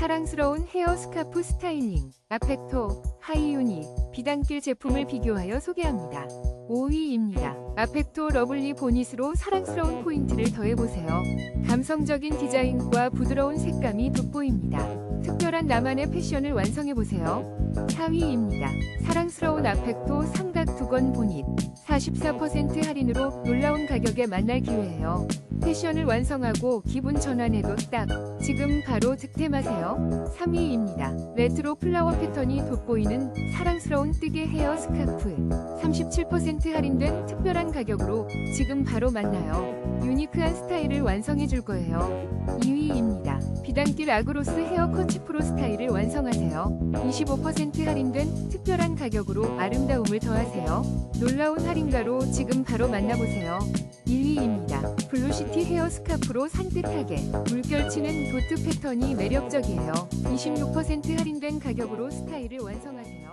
사랑스러운 헤어 스카프 스타일링, 아펙토, 하이유니, 비단길 제품을 비교하여 소개합니다. 5위입니다. 아펙토 러블리 보닛으로 사랑스러운 포인트를 더해보세요. 감성적인 디자인과 부드러운 색감이 돋보입니다. 나만의 패션을 완성해보세요. 4위입니다. 사랑스러운 아펙토 삼각 두건 보닛 44% 할인으로 놀라운 가격에 만날 기회예요. 패션을 완성하고 기분 전환해도 딱 지금 바로 득템하세요. 3위입니다. 레트로 플라워 패턴이 돋보이는 사랑스러운 뜨개 헤어 스카프 37% 할인된 특별한 가격으로 지금 바로 만나요. 유니크한 스타일을 완성해 줄 거예요. 2위입니다. 비단길 아그로스 헤어 커치 프로 스타일을 완성하세요. 25% 할인된 특별한 가격으로 아름다움을 더하세요. 놀라운 할인가로 지금 바로 만나보세요. 1위입니다. 블루시티 헤어 스카프로 산뜻하게 물결치는 도트 패턴이 매력적이에요. 26% 할인된 가격으로 스타일을 완성하세요.